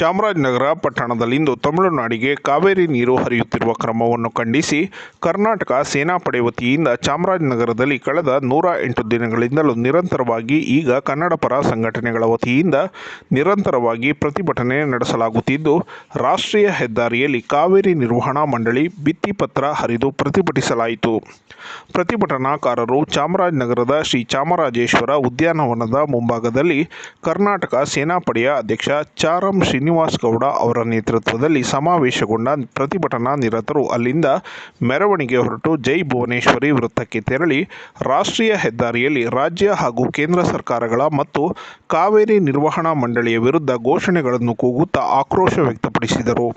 ಚಾಮರಾಜನಗರ ಪಟ್ಟಣದಲ್ಲಿಂದು ತಮಿಳುನಾಡಿಗೆ ಕಾವೇರಿ ನೀರು ಹರಿಯುತ್ತಿರುವ ಕ್ರಮವನ್ನು ಖಂಡಿಸಿ ಕರ್ನಾಟಕ ಸೇನಾಪಡೆ ವತಿಯಿಂದ ಚಾಮರಾಜನಗರದಲ್ಲಿ ಕಳೆದ ನೂರ ಎಂಟು ದಿನಗಳಿಂದಲೂ ನಿರಂತರವಾಗಿ ಈಗ ಕನ್ನಡ ಪರ ಸಂಘಟನೆಗಳ ವತಿಯಿಂದ ನಿರಂತರವಾಗಿ ಪ್ರತಿಭಟನೆ ನಡೆಸಲಾಗುತ್ತಿದ್ದು, ರಾಷ್ಟ್ರೀಯ ಹೆದ್ದಾರಿಯಲ್ಲಿ ಕಾವೇರಿ ನಿರ್ವಹಣಾ ಮಂಡಳಿ ಭಿತ್ತಿಪತ್ರ ಹರಿದು ಪ್ರತಿಭಟಿಸಲಾಯಿತು. ಪ್ರತಿಭಟನಾಕಾರರು ಚಾಮರಾಜನಗರದ ಶ್ರೀ ಚಾಮರಾಜೇಶ್ವರ ಉದ್ಯಾನವನದ ಮುಂಭಾಗದಲ್ಲಿ ಕರ್ನಾಟಕ ಸೇನಾಪಡೆಯ ಅಧ್ಯಕ್ಷ ಚಾರಂ ಶ್ರೀನಿವಾಸ್ ಗೌಡ ಅವರ ನೇತೃತ್ವದಲ್ಲಿ ಸಮಾವೇಶಗೊಂಡ ಪ್ರತಿಭಟನಾ ನಿರತರು ಅಲ್ಲಿಂದ ಮೆರವಣಿಗೆ ಹೊರಟು ಜೈ ಭುವನೇಶ್ವರಿ ವೃತ್ತಕ್ಕೆ ತೆರಳಿ ರಾಷ್ಟ್ರೀಯ ಹೆದ್ದಾರಿಯಲ್ಲಿ ರಾಜ್ಯ ಹಾಗೂ ಕೇಂದ್ರ ಸರ್ಕಾರಗಳ ಮತ್ತು ಕಾವೇರಿ ನಿರ್ವಹಣಾ ಮಂಡಳಿಯ ವಿರುದ್ಧ ಘೋಷಣೆಗಳನ್ನು ಕೂಗುತ್ತಾ ಆಕ್ರೋಶ ವ್ಯಕ್ತಪಡಿಸಿದರು.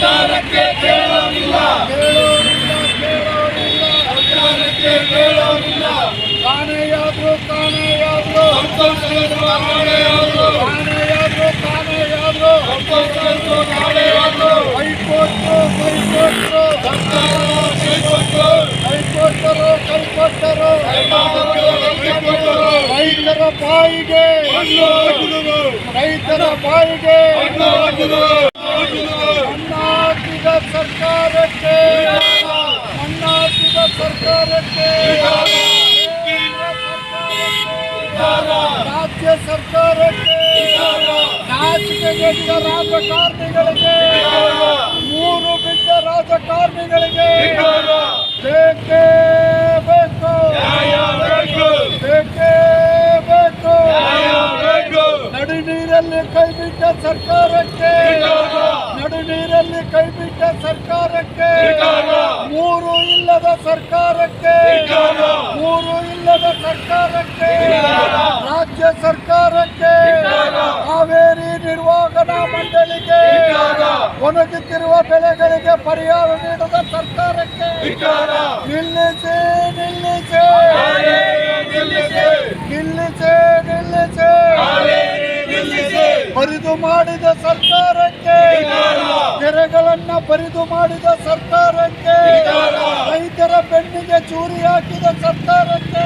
ಸರ್ಕಾರಕ್ಕೆ ಕೇಳೋರಿಲ್ಲ ಕೇಳೋರಿಲ್ಲ ಕೇಳೋರಿಲ್ಲ ಕಾಣೆಯಾದ್ರು ಕಾಣೆಯಾದ್ರು ಕಾಣೆಯಾದ್ರು ಕಾಣೆಯಾದ್ರು ಕಾಣೆಯಾದ್ರು ಸರ್ಕಾರ ಕೈಕೊಟ್ರು ಕೈಕೊಟ್ಟರು. ಕೈಕೊಟ್ಟರು. ರೈತರ ಬಾಯಿಗೆ. ರೈತರ ಬಾಯಿಗೆ. ಮಣ್ಣಾಕಿದ ಸರ್ಕಾರಕ್ಕೆ ಕೇಂದ್ರ ಸರ್ಕಾರಕ್ಕೆ ರಾಜ್ಯ ಸರ್ಕಾರಕ್ಕೆ ನಾಚಿಕೆಗೆಟ್ಟ ರಾಜಕಾರಣಿಗಳಿಗೆ ಮೂರು ಬಿದ್ದ ರಾಜಕಾರಣಿಗಳಿಗೆ ಬೇಕೇ ಬೇಕು ಬೇಕೇ ಬೇಕು ನಡು ನೀರಲ್ಲಿ ಕೈ ಬಿಟ್ಟ ಸರ್ಕಾರಕ್ಕೆ ನಡು ನೀರಲ್ಲಿ ಕೈ ಬಿಟ್ಟ ಸರ್ಕಾರಕ್ಕೆ ಮೂರು ಇಲ್ಲದ ಸರ್ಕಾರಕ್ಕೆ ಮೂರು ಇಲ್ಲದ ಸರ್ಕಾರಕ್ಕೆ ರಾಜ್ಯ ಸರ್ಕಾರಕ್ಕೆ ಹಾವೇರಿ ನಿರ್ವಹಣಾ ಮಂಡಳಿಗೆ ಒಣಗುತ್ತಿರುವ ಬೆಳೆಗಳಿಗೆ ಪರಿಹಾರ ನೀಡದ ಸರ್ಕಾರಕ್ಕೆ ನಿಲ್ಲಿಸಿ ನಿಲ್ಲಿಸಿ. ನಿಲ್ಲಿಸಿ. ನಿಲ್ಲಿಸಿ ಬರಿದು ಮಾಡಿದ ಸರ್ಕಾರಕ್ಕೆ ಬರಿದು ಮಾಡಿದ ಸರ್ಕಾರಕ್ಕೆ ರೈತರ ಬೆನ್ನಿಗೆ ಚೂರಿ ಹಾಕಿದ ಸರ್ಕಾರಕ್ಕೆ